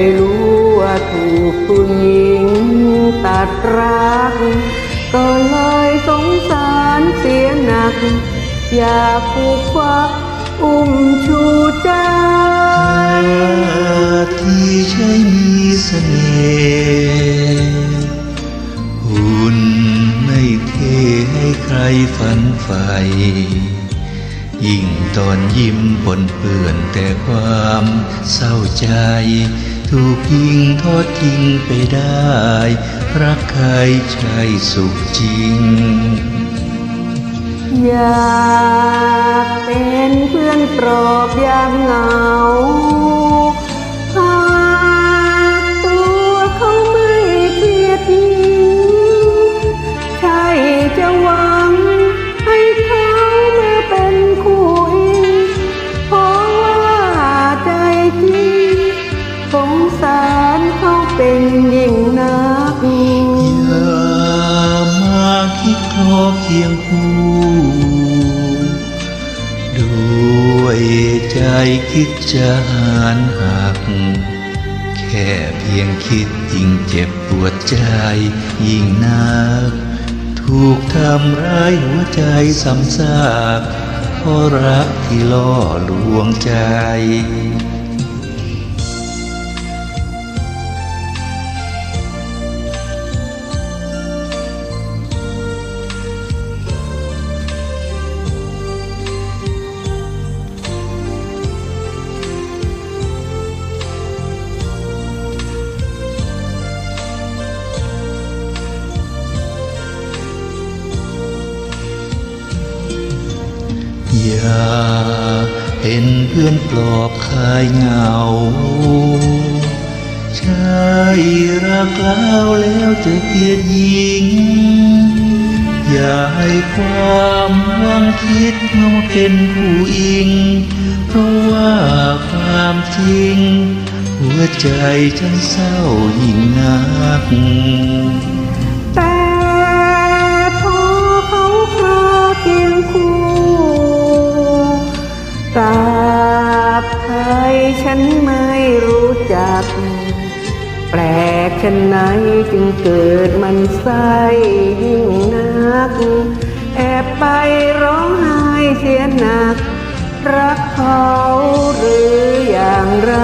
ยรู้ว่าถูกผู้หญิงตัดรัก ก็เลยสงสารเสียหนัก อยากผูกฟักอุ้มชูใจที่ใช่มีเสน่ห์หุ่นไม่เทให้ใครฝันใฝ่ยิ่งตอนยิ้มปนเปื้อนแต่ความเศร้าใจ ถูกยิงทอดทิ้งไปได้ รักใครใช่สุขจริง อยากเป็นเพื่อนปลอบยามเหงา มาคิดคลอเคียงคู่ด้วยใจคิดจะหารหัก แค่เพียงคิดยิ่งเจ็บปวดใจยิ่งนัก ถูกทำร้ายหัวใจซ้ำซากเพราะรักที่ล่อลวงใจ ย่าเป็นเพื่อนปลอบคลายเหงาใช่รักแล้วแล้วจะเกียดยิง อย่าให้ความหวังคิดว่าเป็นผู้อิง เพราะว่าความจริง หัวใจฉันเศร้ายิ่งนัก ไม่รู้จัก แปลกฉันไหนจึงเกิดมันไส้ยิ่งนัก แอบไปร้องไห้เสียหนัก รักเขาหรืออย่างไร